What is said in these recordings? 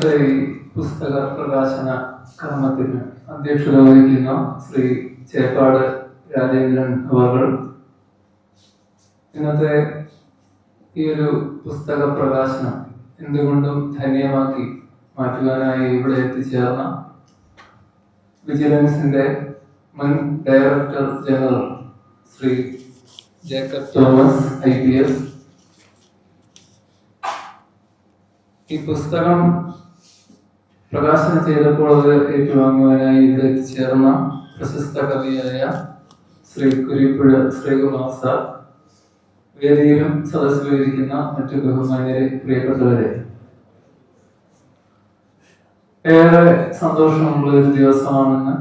ഇന്നത്തെ ഈ പുസ്തക പ്രകാശന കർമ്മത്തിന് അധ്യക്ഷത വഹിക്കുന്ന ശ്രീ ചേപ്പാട് രാജേന്ദ്രൻ അവർ. ഇന്നത്തെ ഈ ഒരു പുസ്തക പ്രകാശനം എന്തുകൊണ്ടും ധന്യമാക്കി മാറ്റുവാനായി ഇവിടെ എത്തിച്ചേർന്ന വിജിലൻസിന്റെ മുൻ director general Shri Jacob Thomas I P S. ഈ പുസ്തകം പ്രകാശനം ചെയ്തപ്പോൾ അത് ഏറ്റുവാങ്ങുവാനായി ഇവിടെ എത്തിച്ചേർന്ന പ്രശസ്ത കവിയായ ശ്രീ കുരിപ്പുഴ ശ്രീകുമാർ സാർ വേദിയിലും സദസ്സിലിരിക്കുന്ന മറ്റു ബഹുമാന്യരെ പ്രിയപ്പെട്ടവരെ. ഏറെ സന്തോഷമുള്ള ഒരു ദിവസമാണെന്ന്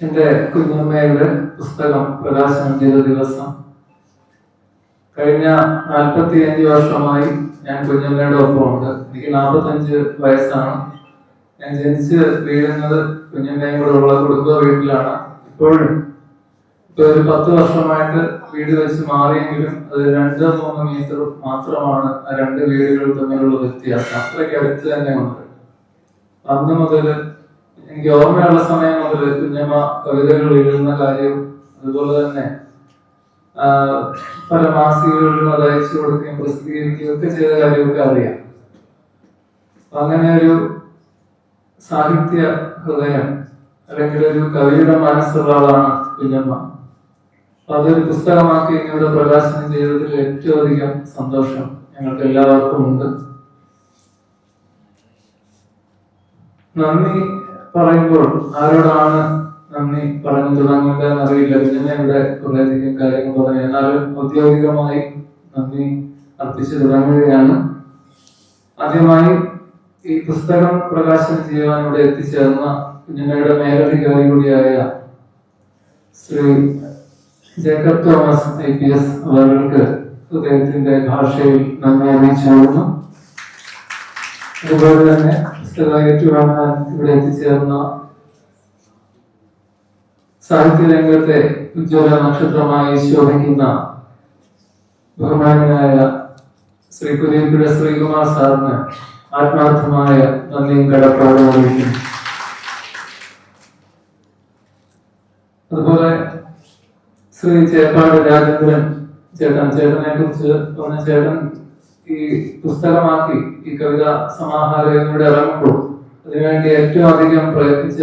എന്റെ കുഞ്ഞമ്മയുടെ പുസ്തകം പ്രകാശനം ചെയ്ത ദിവസം കഴിഞ്ഞ നാൽപ്പത്തി അഞ്ച് വർഷമായി ഞാൻ കുഞ്ഞമ്മയുടെ ഒപ്പമുണ്ട്. എനിക്ക് നാൽപ്പത്തഞ്ച് വയസ്സാണ്. ഞാൻ ജനിച്ച് വീഴുന്നത് കുഞ്ഞമ്മയും കൂടെ ഉള്ള കുടുംബ വീട്ടിലാണ്. ഇപ്പോഴും ഇപ്പൊ ഒരു പത്ത് വർഷമായിട്ട് വീട് വെച്ച് മാറിയെങ്കിലും അത് രണ്ട് മൂന്ന് മീറ്റർ മാത്രമാണ് ആ രണ്ട് വീടുകൾ തമ്മിലുള്ള വ്യത്യാസം. അത്രയ്ക്ക് അടുത്ത് തന്നെ ഉണ്ട് അന്ന് മുതൽ എനിക്ക് ഓർമ്മയുള്ള സമയം മുതൽ കുഞ്ഞമ്മ കവിതകൾ എഴുതുന്ന കാര്യം അതുപോലെ തന്നെ പല മാസികകളിലും അത് അയച്ചു കൊടുക്കുകയും പ്രസിദ്ധീകരിക്കുകയും ഒക്കെ ചെയ്ത കാര്യമൊക്കെ അറിയാം. അങ്ങനെ ഒരു സാഹിത്യ ഹൃദയം അല്ലെങ്കിൽ ഒരു കവിയുടെ മനസ്സുള്ള ആളാണ് കുഞ്ഞമ്മ. അതൊരു പുസ്തകമാക്കി ഇവിടെ പ്രകാശനം ചെയ്തതിൽ ഏറ്റവും അധികം സന്തോഷം ഞങ്ങൾക്ക് എല്ലാവർക്കും ഉണ്ട്. നന്ദി പറയുമ്പോൾ ആരോടാണ് നന്ദി പറഞ്ഞു തുടങ്ങുക എന്നറിയില്ല. പിന്നെ ഇവിടെ കുറേയധികം കാര്യങ്ങൾ പറഞ്ഞു. എന്നാലും ഔദ്യോഗികമായി നന്ദി അർപ്പിച്ചു തുടങ്ങുകയാണ്. ആദ്യമായി ഈ പുസ്തകം പ്രകാശനം ചെയ്യാൻ ഇവിടെ എത്തിച്ചേർന്ന ഞങ്ങളുടെ മേലധികാരി കൂടിയായ Shri Jacob Thomas I P S അവർക്ക് ഹൃദയത്തിന്റെ ഭാഷയിൽ നന്ദി അറിയിച്ചിരുന്നു അതുപോലെ തന്നെ പുസ്തകം ഏറ്റുവാങ്ങാൻ ഇവിടെ എത്തിച്ചേർന്ന സാഹിത്യ രംഗത്തെ ഉജ്ജ്വല നക്ഷത്രമായി ശോഭിക്കുന്ന ബഹുമാനായ ശ്രീ കുര്യപ്പുഴ ശ്രീകുമാർ സാറിന് ആത്മാർത്ഥമായ നന്ദിയും കടപ്പാടും അറിയിക്കുന്നു. അതുപോലെ ശ്രീ ചേപ്പാട് രാജേന്ദ്രൻ ചേട്ടൻ ചേട്ടനെ കുറിച്ച് പറഞ്ഞ ചേട്ടൻ ഈ പുസ്തകമാക്കി ഈ കവിത സമാഹാരങ്ങളുടെ ഇറങ്ങുമ്പോൾ അതിനുവേണ്ടി ഏറ്റവും അധികം പ്രയത്നിച്ച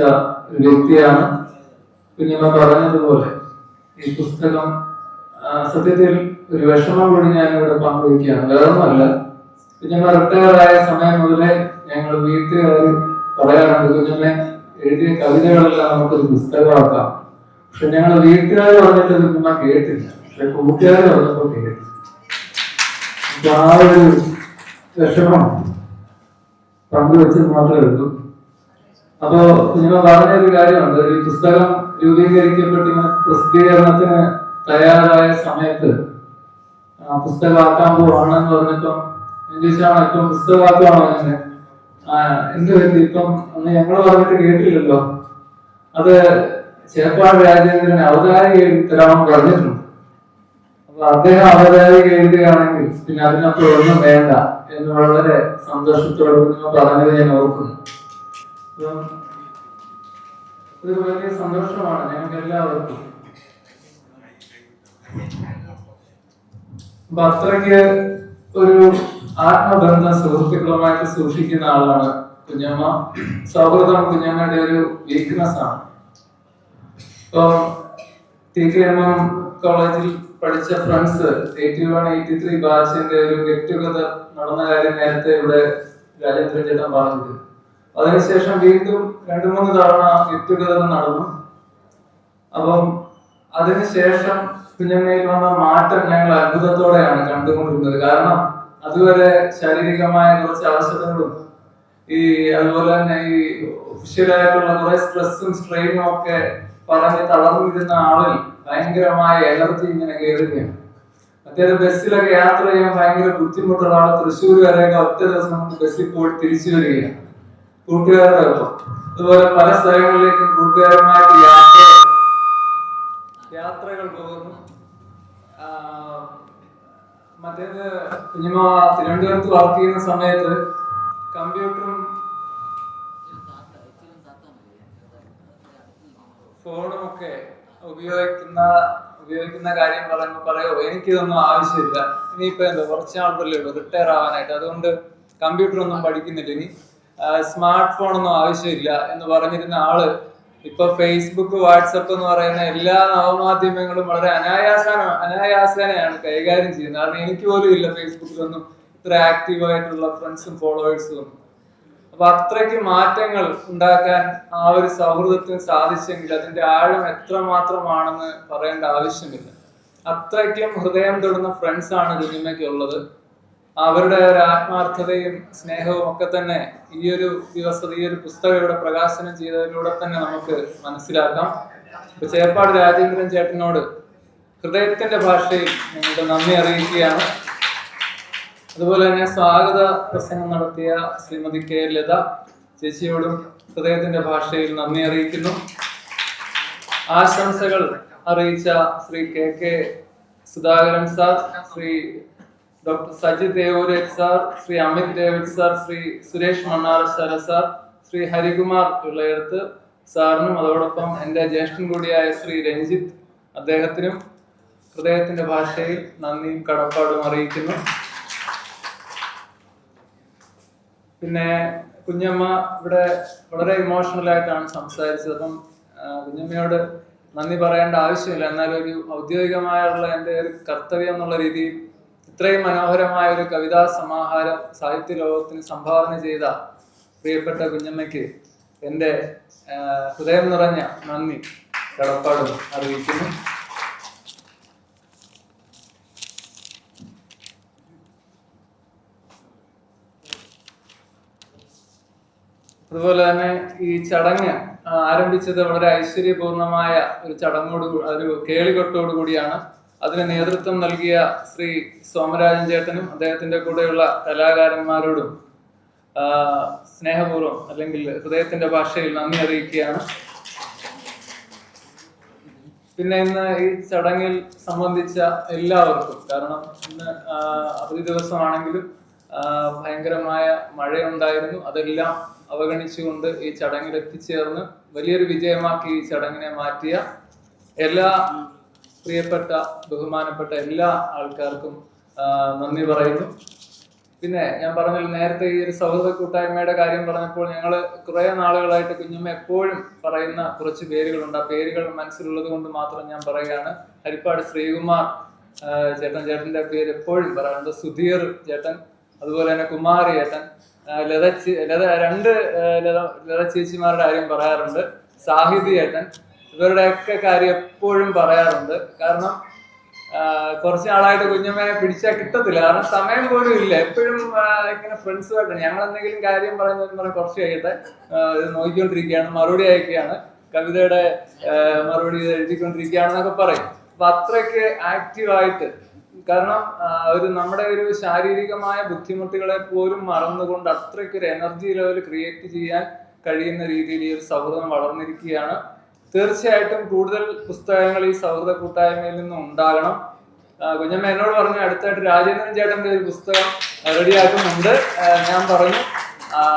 ഒരു വ്യക്തിയാണ് കുഞ്ഞമ്മ പറഞ്ഞതുപോലെ ഈ പുസ്തകം സത്യത്തിൽ ഒരു വിഷമം ഞാൻ ഇവിടെ പങ്കുവയ്ക്കുകയാണ്. വേറൊന്നുമല്ല. കുഞ്ഞമ്മ റിട്ടയർ ആയ സമയം മുതലേ ഞങ്ങൾ വീട്ടുകാർ പറയാറുണ്ട് കുഞ്ഞമ്മ എഴുതിയ കവിതകളെല്ലാം നമുക്കൊരു പുസ്തകമാക്കാം. പക്ഷെ ഞങ്ങൾ വീട്ടുകാർ പറഞ്ഞിട്ട് കുഞ്ഞമ്മ കേട്ടില്ല. പക്ഷെ കൂട്ടുകാർ പറഞ്ഞപ്പോ കേട്ടു ആ ഒരു വിഷമം പങ്കുവെച്ചത് മാത്രമേ ഉള്ളൂ. അപ്പോ നിങ്ങൾ പറഞ്ഞൊരു കാര്യമുണ്ട്. ഈ പുസ്തകം രൂപീകരിക്കപ്പെട്ട് പ്രസിദ്ധീകരണത്തിന് തയ്യാറായ സമയത്ത് പുസ്തകമാക്കാൻ പോവാണെന്ന് പറഞ്ഞിട്ടും ഇംഗ്ലീഷാണ് ഇപ്പം പുസ്തകമാക്കുവാണോ അങ്ങനെ എന്ത് പറ്റി? ഇപ്പം അന്ന് ഞങ്ങൾ പറഞ്ഞിട്ട് കേട്ടില്ലല്ലോ. അത് ചേപ്പാട് രാജേന്ദ്രൻ അവതാരിക എഴുതി തരാമെന്ന് പറഞ്ഞിട്ടുണ്ട്. അപ്പൊ അദ്ദേഹം അവതാരിക എഴുതുകയാണെങ്കിൽ പിന്നെ അതിനപ്പുറം ഒന്നും വേണ്ട എന്ന് വളരെ സന്തോഷത്തോടെ പറഞ്ഞത് ഞാൻ ഓർക്കുന്നു. ഇതൊരു വലിയ സന്തോഷമാണ് ഞങ്ങൾക്ക് എല്ലാവർക്കും അപ്പൊ അത്രയ്ക്ക് ഒരു ആത്മബന്ധം സുഹൃത്തുക്കളുമായിട്ട് സൂക്ഷിക്കുന്ന ആളാണ് കുഞ്ഞമ്മ. സൗഹൃദം കുഞ്ഞമ്മയുടെ ഒരു വീക്ക്നെസ് ആണ്. ഇപ്പം ടി കെ എം എം കോളേജിൽ പഠിച്ച friends eighty one eighty three ബാച്ചിന്റെ ഒരു ടുഗദർ നടന്ന കാര്യം നേരത്തെ ഇവിടെ രാജേന്ദ്രൻ ചേട്ടൻ പറഞ്ഞത് അതിനുശേഷം വീണ്ടും രണ്ടു മൂന്ന് തവണ ടുഗദർ നടന്നു. അപ്പം അതിനുശേഷം കുഞ്ഞമ്മയിൽ വന്ന മാറ്റം ഞങ്ങൾ അത്ഭുതത്തോടെയാണ് കണ്ടുകൊണ്ടിരുന്നത്. കാരണം അതുവരെ ശാരീരികമായ കുറച്ച് അവശതകളും ഈ അതുപോലെ തന്നെ ഈ ഒഫീഷ്യലായിട്ടുള്ള കുറെ സ്ട്രെസ്സും സ്ട്രെയിനും ഒക്കെ പറഞ്ഞ് തളർന്നിരുന്ന ആളിൽ ഭയങ്കരമായ എനർജി ഇങ്ങനെ കയറുകയാണ്. അദ്ദേഹം ബസ്സിലൊക്കെ യാത്ര ചെയ്യാൻ ഭയങ്കര ബുദ്ധിമുട്ടുള്ള ആൾ തൃശ്ശൂർ വരെയൊക്കെ ഒറ്റ ദിവസം ബസ്സിൽ പോയി തിരിച്ചു വരികയാണ്. കൂട്ടുകാരുടെ ഒപ്പം അതുപോലെ പല സ്ഥലങ്ങളിലേക്കും കൂട്ടുകാരുമായിട്ട് യാത്ര യാത്രകൾ പോകുന്നു. മറ്റേത് കുഞ്ഞുമ തിരുവനന്തപുരത്ത് വർക്ക് ചെയ്യുന്ന സമയത്ത് കമ്പ്യൂട്ടറും ഫോണും ഒക്കെ ഉപയോഗിക്കുന്ന ഉപയോഗിക്കുന്ന കാര്യം പറയുമ്പോൾ പറയോ എനിക്കിതൊന്നും ആവശ്യമില്ല. ഇനിയിപ്പോ എന്താ കുറച്ച് ആളുകളല്ലേ ഉള്ളൂ റിട്ടയർ ആവാനായിട്ട് അതുകൊണ്ട് കമ്പ്യൂട്ടർ ഒന്നും പഠിക്കുന്നില്ല. ഇനി സ്മാർട്ട് ഫോൺ ഒന്നും ആവശ്യമില്ല എന്ന് പറഞ്ഞിരുന്ന ആൾ ഇപ്പൊ ഫേസ്ബുക്ക് വാട്സപ്പ് എന്ന് പറയുന്ന എല്ലാ നവമാധ്യമങ്ങളും വളരെ അനായാസന അനായാസേനയാണ് കൈകാര്യം ചെയ്യുന്നത്. കാരണം എനിക്ക് പോലും ഇല്ല ഫേസ്ബുക്കിലൊന്നും ഇത്ര ആക്റ്റീവ് ആയിട്ടുള്ള ഫ്രണ്ട്സും ഫോളോവേഴ്സും അപ്പൊ അത്രയ്ക്ക് മാറ്റങ്ങൾ ഉണ്ടാക്കാൻ ആ ഒരു സൗഹൃദത്തിന് സാധിച്ചെങ്കിൽ അതിന്റെ ആഴം എത്രമാത്രമാണെന്ന് പറയേണ്ട ആവശ്യമില്ല. അത്രയ്ക്കും ഹൃദയം തൊടുന്ന ഫ്രണ്ട്സ് ആണ് കുഞ്ഞുമ്മയ്ക്ക് ഉള്ളത്. അവരുടെ ഒരു ആത്മാർത്ഥതയും സ്നേഹവും ഒക്കെ തന്നെ ഈ ഒരു ദിവസം ഈ ഒരു പുസ്തകം ഇവിടെ പ്രകാശനം ചെയ്തതിലൂടെ തന്നെ നമുക്ക് മനസ്സിലാക്കാം. ഇപ്പൊ ചേപ്പാട് രാജേന്ദ്രൻ ചേട്ടനോട് ഹൃദയത്തിന്റെ ഭാഷയിൽ ഞങ്ങളുടെ നന്ദി അറിയിക്കുകയാണ്. അതുപോലെ തന്നെ സ്വാഗത പ്രസംഗം നടത്തിയ ശ്രീമതി കെ ലത ചേച്ചിയോടും ഹൃദയത്തിന്റെ ഭാഷയിൽ നന്ദി അറിയിക്കുന്നു. ആശംസകൾ അറിയിച്ച Shri K K Sudhakaran sir Shri doctor Sajith Devooraj sir Shri Amit David sir Shri Suresh Mannarasala sir Shri Harikumar പിള്ളയെടുത്ത് സാറിനും അതോടൊപ്പം എന്റെ ജ്യേഷ്ഠൻ കൂടിയായ ശ്രീ രഞ്ജിത്ത് അദ്ദേഹത്തിനും ഹൃദയത്തിന്റെ ഭാഷയിൽ നന്ദിയും കടപ്പാടും അറിയിക്കുന്നു. പിന്നെ കുഞ്ഞമ്മ ഇവിടെ വളരെ ഇമോഷണൽ ആയിട്ടാണ് സംസാരിച്ചത്. അപ്പം കുഞ്ഞമ്മയോട് നന്ദി പറയേണ്ട ആവശ്യമില്ല. എന്നാലും ഒരു ഔദ്യോഗികമായുള്ള എന്റെ ഒരു കർത്തവ്യം എന്നുള്ള രീതിയിൽ ഇത്രയും മനോഹരമായ ഒരു കവിതാ സമാഹാരം സാഹിത്യ ലോകത്തിന് സംഭാവന ചെയ്ത പ്രിയപ്പെട്ട കുഞ്ഞമ്മയ്ക്ക് എന്റെ ഹൃദയം നിറഞ്ഞ നന്ദി കടപ്പാടും അറിയിക്കുന്നു. അതുപോലെ തന്നെ ഈ ചടങ്ങ് ആരംഭിച്ചത് വളരെ ഐശ്വര്യപൂർണമായ ഒരു ചടങ്ങോട് ഒരു കേളികൊട്ടോട് കൂടിയാണ്. അതിന് നേതൃത്വം നൽകിയ ശ്രീ സോമരാജൻ ചേട്ടനും അദ്ദേഹത്തിന്റെ കൂടെയുള്ള കലാകാരന്മാരോടും സ്നേഹപൂർവം അല്ലെങ്കിൽ ഹൃദയത്തിന്റെ ഭാഷയിൽ നന്ദി അറിയിക്കുകയാണ്. പിന്നെ ഇന്ന് ഈ ചടങ്ങിൽ സംബന്ധിച്ച എല്ലാവർക്കും കാരണം ഇന്ന് അവധി ദിവസമാണെങ്കിലും ഭയങ്കരമായ മഴയുണ്ടായിരുന്നു. അതെല്ലാം അവഗണിച്ചുകൊണ്ട് ഈ ചടങ്ങിൽ എത്തിച്ചേർന്ന് വലിയൊരു വിജയമാക്കി ഈ ചടങ്ങിനെ മാറ്റിയ എല്ലാ പ്രിയപ്പെട്ട ബഹുമാനപ്പെട്ട എല്ലാ ആൾക്കാർക്കും നന്ദി പറയുന്നു. പിന്നെ ഞാൻ പറഞ്ഞല്ലോ നേരത്തെ ഈ ഒരു സൗഹൃദ കൂട്ടായ്മയുടെ കാര്യം പറഞ്ഞപ്പോൾ ഞങ്ങൾ കുറെ നാളുകളായിട്ട് കുഞ്ഞമ്മ എപ്പോഴും പറയുന്ന കുറച്ച് പേരുകളുണ്ട്. ആ പേരുകൾ മനസ്സിലുള്ളത് കൊണ്ട് മാത്രം ഞാൻ പറയുകയാണ്. ഹരിപ്പാട് ശ്രീകുമാർ ചേട്ടൻ ചേട്ടന്റെ പേര് എപ്പോഴും പറയാറുണ്ട്. സുധീർ ചേട്ടൻ അതുപോലെ തന്നെ കുമാരി ചേട്ടൻ ലത രണ്ട് ലത ചേച്ചിമാരുടെ കാര്യം പറയാറുണ്ട്. സാഹിതി ചേട്ടൻ ഇവരുടെയൊക്കെ കാര്യം എപ്പോഴും പറയാറുണ്ട്. കാരണം കുറച്ച് നാളായിട്ട് കുഞ്ഞമ്മയെ പിടിച്ചാൽ കിട്ടത്തില്ല. കാരണം സമയം പോലും ഇല്ല. എപ്പോഴും ഇങ്ങനെ ഫ്രണ്ട്സുമായിട്ട് ഞങ്ങൾ എന്തെങ്കിലും കാര്യം പറയുന്നത് പറഞ്ഞാൽ കുറച്ച് കഴിയട്ടെ. ഇത് നോക്കിക്കൊണ്ടിരിക്കുകയാണ്. മറുപടി അയക്കുകയാണ്. കവിതയുടെ മറുപടി എഴുതിക്കൊണ്ടിരിക്കുകയാണെന്നൊക്കെ പറയും. അപ്പൊ അത്രയ്ക്ക് ആക്റ്റീവായിട്ട് കാരണം ഒരു നമ്മുടെ ഒരു ശാരീരികമായ ബുദ്ധിമുട്ടുകളെ പോലും മറന്നുകൊണ്ട് അത്രയ്ക്ക് ഒരു എനർജി ലെവൽ ക്രിയേറ്റ് ചെയ്യാൻ കഴിയുന്ന രീതിയിൽ ഈ ഒരു സൗഹൃദം വളർന്നിരിക്കുകയാണ്. തീർച്ചയായിട്ടും കൂടുതൽ പുസ്തകങ്ങൾ ഈ സൗഹൃദ കൂട്ടായ്മയിൽ നിന്നും ഉണ്ടാകണം. കുഞ്ഞമ്മ എന്നോട് പറഞ്ഞു അടുത്തായിട്ട് രാജേന്ദ്രൻ ചേട്ടന്റെ ഒരു പുസ്തകം റെഡിയാക്കുന്നുണ്ട് ഞാൻ പറഞ്ഞു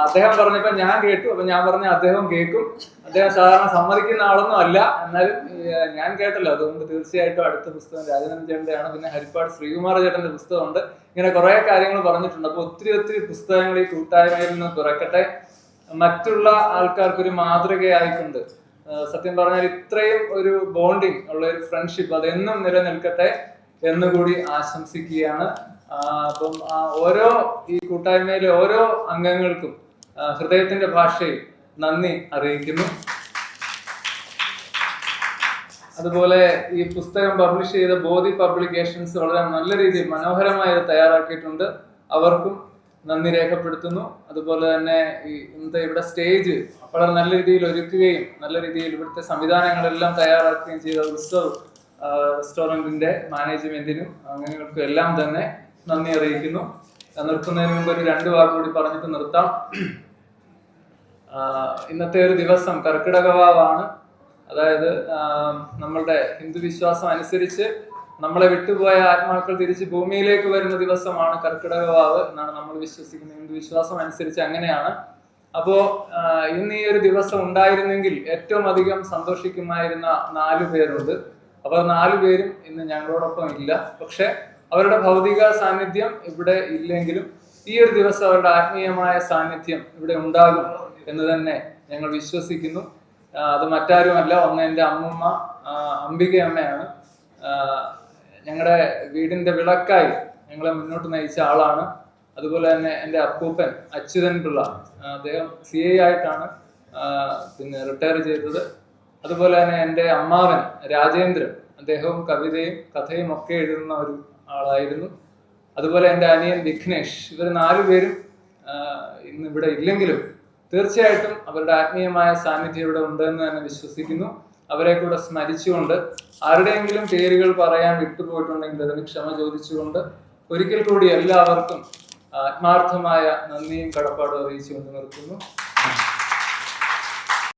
അദ്ദേഹം പറഞ്ഞപ്പോ ഞാൻ കേട്ടു. അപ്പൊ ഞാൻ പറഞ്ഞു അദ്ദേഹം കേൾക്കും. അദ്ദേഹം സാധാരണ സമ്മതിക്കുന്ന ആളൊന്നും അല്ല. എന്നാലും ഞാൻ കേട്ടല്ലോ. അതുകൊണ്ട് തീർച്ചയായിട്ടും അടുത്ത പുസ്തകം രാജേന്ദ്രൻ ചേട്ടന്റെയാണ് പിന്നെ ഹരിപ്പാട് ശ്രീകുമാർ ചേട്ടന്റെ പുസ്തകമുണ്ട്. ഇങ്ങനെ കുറെ കാര്യങ്ങൾ പറഞ്ഞിട്ടുണ്ട്. അപ്പൊ ഒത്തിരി ഒത്തിരി പുസ്തകങ്ങൾ ഈ കൂട്ടായ്മയിൽ നിന്ന് തുറക്കട്ടെ. മറ്റുള്ള ആൾക്കാർക്ക് ഒരു മാതൃകയായിക്കൊണ്ട് ആ, സത്യം പറഞ്ഞാൽ ഇത്രയും ഒരു ബോണ്ടിങ് ഉള്ള ഒരു ഫ്രണ്ട്ഷിപ്പ് അതെന്നും നിലനിൽക്കട്ടെ എന്നുകൂടി ആശംസിക്കുകയാണ്. അപ്പം ഓരോ ഈ കൂട്ടായ്മയിലെ ഓരോ അംഗങ്ങൾക്കും ഹൃദയത്തിന്റെ ഭാഷയിൽ നന്ദി അറിയിക്കുന്നു. അതുപോലെ ഈ പുസ്തകം പബ്ലിഷ് ചെയ്ത ബോധി പബ്ലിക്കേഷൻസ് വളരെ നല്ല രീതിയിൽ മനോഹരമായി തയ്യാറാക്കിയിട്ടുണ്ട്. അവർക്കും നന്ദി രേഖപ്പെടുത്തുന്നു. അതുപോലെ തന്നെ ഈ ഇന്നത്തെ ഇവിടെ സ്റ്റേജ് വളരെ നല്ല രീതിയിൽ ഒരുക്കുകയും നല്ല രീതിയിൽ ഇവിടുത്തെ സംവിധാനങ്ങളെല്ലാം തയ്യാറാക്കുകയും ചെയ്ത ഉത്സവ് റെസ്റ്റോറന്റിന്റെ മാനേജ്മെന്റിനും അങ്ങനെകൾക്കും എല്ലാം തന്നെ നന്ദി അറിയിക്കുന്നു. നിർത്തുന്നതിന് മുമ്പ് ഒരു രണ്ട് വാക്ക് കൂടി പറഞ്ഞിട്ട് നിർത്താം. ഇന്നത്തെ ഒരു ദിവസം കർക്കിടകവാവാണ് അതായത് നമ്മളുടെ ഹിന്ദു വിശ്വാസം അനുസരിച്ച് നമ്മളെ വിട്ടുപോയ ആത്മാക്കൾ തിരിച്ച് ഭൂമിയിലേക്ക് വരുന്ന ദിവസമാണ് കർക്കിടക വാവ് എന്നാണ് നമ്മൾ വിശ്വസിക്കുന്നത്. ഹിന്ദു വിശ്വാസം അനുസരിച്ച് അങ്ങനെയാണ്. അപ്പോ ഇന്ന് ഈ ഒരു ദിവസം ഉണ്ടായിരുന്നെങ്കിൽ ഏറ്റവും അധികം സന്തോഷിക്കുമായിരുന്ന നാലു പേരുണ്ട്. അപ്പൊ നാലു പേരും ഇന്ന് ഞങ്ങളോടൊപ്പം ഇല്ല. പക്ഷെ അവരുടെ ഭൗതിക സാന്നിധ്യം ഇവിടെ ഇല്ലെങ്കിലും ഈ ഒരു ദിവസം അവരുടെ ആത്മീയമായ സാന്നിധ്യം ഇവിടെ ഉണ്ടാകും എന്ന് തന്നെ ഞങ്ങൾ വിശ്വസിക്കുന്നു. അത് മറ്റാരുമല്ല. ഒന്ന് എന്റെ അമ്മുമ്മ അംബിക അമ്മയാണ് ഞങ്ങളുടെ വീടിന്റെ വിളക്കായി ഞങ്ങളെ മുന്നോട്ട് നയിച്ച ആളാണ്. അതുപോലെ തന്നെ എന്റെ അപ്പൂപ്പൻ അച്യുതൻ പിള്ള അദ്ദേഹം സി ഐ ആയിട്ടാണ് പിന്നെ റിട്ടയർ ചെയ്തത്. അതുപോലെ തന്നെ എന്റെ അമ്മാവൻ രാജേന്ദ്രൻ അദ്ദേഹവും കവിതയും കഥയും ഒക്കെ എഴുതുന്ന ഒരു ആളായിരുന്നു. അതുപോലെ എന്റെ അനിയൻ വിഘ്നേഷ് ഇവർ നാലുപേരും ഇന്ന് ഇവിടെ ഇല്ലെങ്കിലും തീർച്ചയായിട്ടും അവരുടെ ആത്മീയമായ സാന്നിധ്യം ഇവിടെ ഉണ്ടെന്ന് തന്നെ വിശ്വസിക്കുന്നു. അവരെ കൂടെ സ്മരിച്ചുകൊണ്ട് ആരുടെയെങ്കിലും പേരുകൾ പറയാൻ വിട്ടുപോയിട്ടുണ്ടെങ്കിൽ അതിന് ക്ഷമ ചോദിച്ചുകൊണ്ട് ഒരിക്കൽ കൂടി എല്ലാവർക്കും ആത്മാർത്ഥമായ നന്ദിയും കടപ്പാടും അറിയിച്ചുകൊണ്ട് നിർത്തുന്നു.